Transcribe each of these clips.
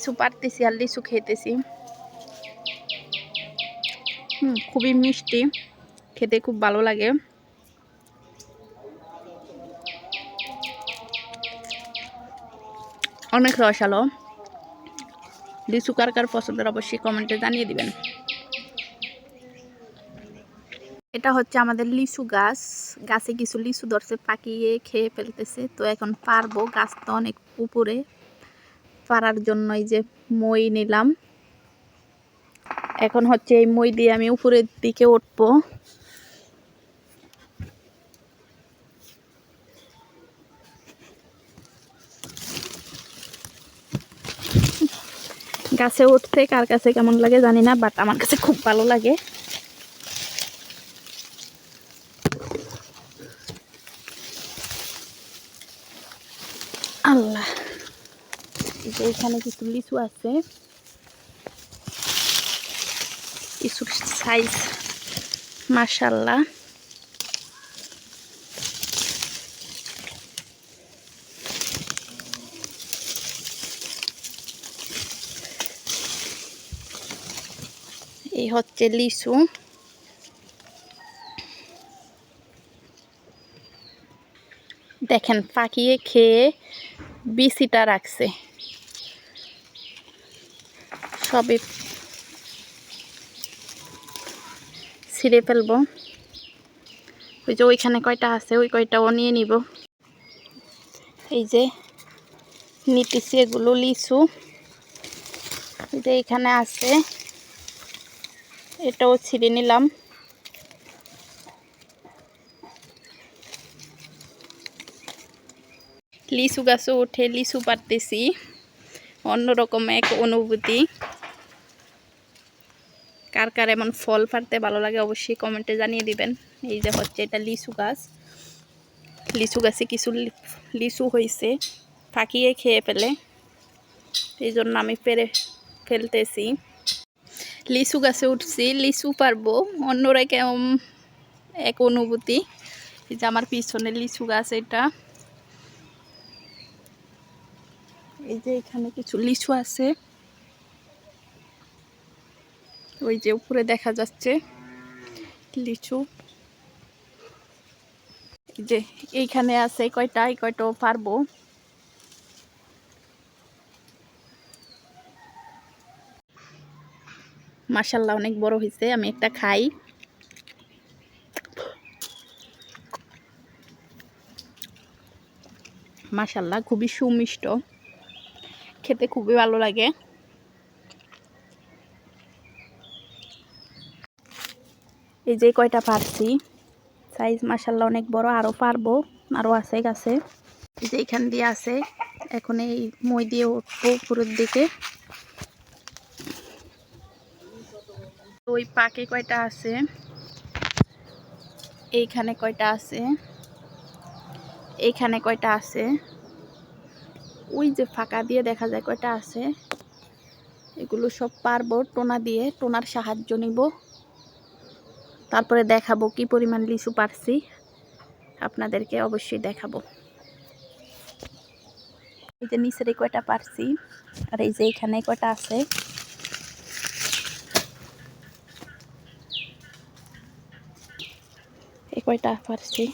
লিচু পারতেছি, আর লিচু খেতেছি। হুম, খুবই মিষ্টি। খেতে খুব ভালো লাগে। অনেক রসালো। লিচু কার কার পছন্দের অবশ্যই কমেন্টে জানিয়ে দিবেন। এটা হচ্ছে আমাদের লিচু গাছ। গাছে কিছু লিচু ধরছে, পাকিয়ে খেয়ে ফেলতেছে। তো এখন পারব, গাছ তো অনেক উপরে। পারার জন্য এই যে মই নিলাম। এখন হচ্ছে এই মই দিয়ে আমি উপরের দিকে উঠবো। গাছে উঠতে কার কাছে কেমন লাগে জানি না বাট আমার কাছে খুব ভালো লাগে। আল্লাহ। যে এখানে কিছু লিচু আছে। লিচুর সাইজ মাশাল্লাহ এই হচ্ছে লিচু। দেখেন পাকিয়ে খেয়ে বিচিটা রাখছে। সবই ছিঁড়ে ফেলব। ওই যে ওইখানে কয়টা আছে, ওই কয়টাও নিয়ে নিব। এই যে নিতেছি এগুলো লিচু। যে এখানে আছে, এটাও ছিঁড়ে নিলাম। লিচু গাছও উঠে লিচু পারতেছি অন্যরকম এক অনুভূতি। কার কার এমন ফল পারতে ভালো লাগে অবশ্যই কমেন্টে জানিয়ে দিবেন। এই যে হচ্ছে এটা লিচু গাছ। লিচু গাছে কিছু লিচু হয়েছে ফাঁকিয়ে খেয়ে ফেলে। এই জন্য আমি পেরে ফেলতেছি। লিচু গাছে উঠছি, লিচু পারব। অন্যরা কেমন এক অনুভূতি। এই যে আমার পিছনে লিচু গাছ এটা। এই যে এখানে কিছু লিচু আছে। ওই যে উপরে দেখা যাচ্ছে লিচু। যে এইখানে আছে কয়টা? এই কয়টাও পারব। মার্শাল্লাহ অনেক বড় হয়েছে আমি একটা খাই। মার্শাল্লাহ খুবই সুমিষ্ট। খেতে খুবই ভালো লাগে। এই যে কয়টা পারছি সাইজ মার্শাল্লাহ অনেক বড় আরও পারব আরও আছে, গাছে। এই যে এখান দিয়ে আছে, এখন এই মই দিয়ে উঠবো উপরের দিকে। ওই পাকে কয়টা আছে? এইখানে কয়টা আছে? এইখানে কয়টা আছে? ওই যে ফাঁকা দিয়ে দেখা যায় কয়টা আছে? এগুলো সব পারব, টোনা দিয়ে, টোনার সাহায্য নিব। তারপরে দেখাবো কি পরিমাণ লিচু পারছি। আপনাদেরকে অবশ্যই দেখাবো। এই যে নিচের কয়টা পারছি, আর এই যে এখানে কয়টা আছে। এই কয়টা পারছি।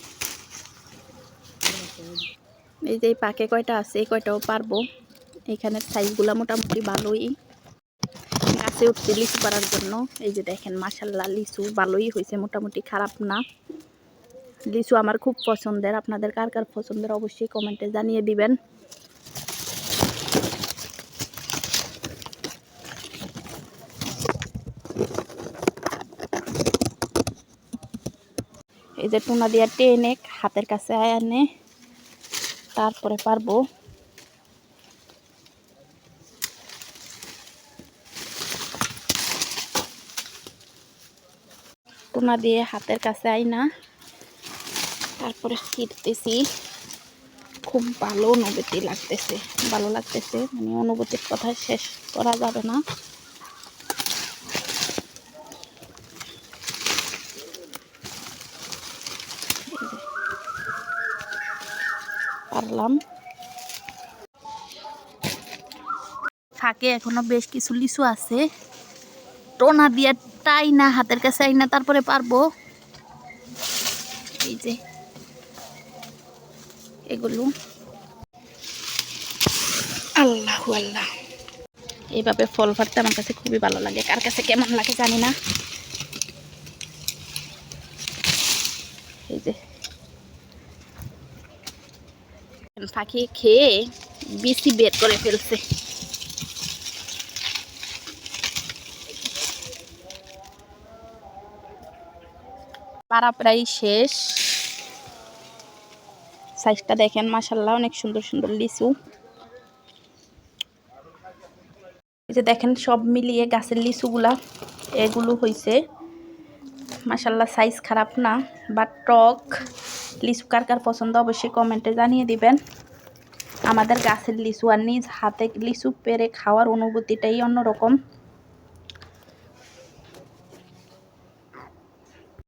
এই যে পাকে কয়টা আছে, এই কয়টাও পারব। এখানে সাইজগুলো মোটামুটি ভালোই। গাছে উঠছে লিচু পাড়ার জন্য। এই যে দেখেন মাসাল্লাহ লিচু ভালোই হয়েছে, মোটামুটি খারাপ না। লিচু আমার খুব পছন্দের, আপনাদের কার কার পছন্দের অবশ্যই কমেন্টে জানিয়ে দিবেন। এই যে টুনা দিয়া টেনে হাতের কাছে আয় আনে তারপরে পারব। টুনা দিয়ে হাতের কাছে আই না। তারপরে ছিটতেছি খুব ভালো অনুভূতি লাগতেছে, ভালো লাগতেছে। মানে অনুভূতির কথা শেষ করা যাবে না। পারলাম। ফাঁকে এখনও বেশ কিছু লিচু আছে। টোনা দিয়ে টাই না হাতের কাছে আই না তারপরে পারব। এই যে, এগুলো। আল্লাহ আল্লাহ। এইভাবে ফল ফাটতে আমার কাছে খুবই ভালো লাগে। কার কাছে কেমন লাগে জানি না। এই যে। পাখি খেয়ে বেশি বের করে ফেলছে। পাড়া প্রায় শেষ। সাইজটা দেখেন মাসাল্লাহ অনেক সুন্দর সুন্দর লিচু। যে দেখেন, সব মিলিয়ে গাছের লিচুগুলা, এগুলো হয়েছে মাসাল্লাহ সাইজ খারাপ না বা টক, লিচু কার কার পছন্দ অবশ্যই কমেন্টে জানিয়ে দিবেন। আমাদের গাছের লিচু আর নিজ হাতে লিচু পেরে খাওয়ার অনুভূতিটাই অন্যরকম।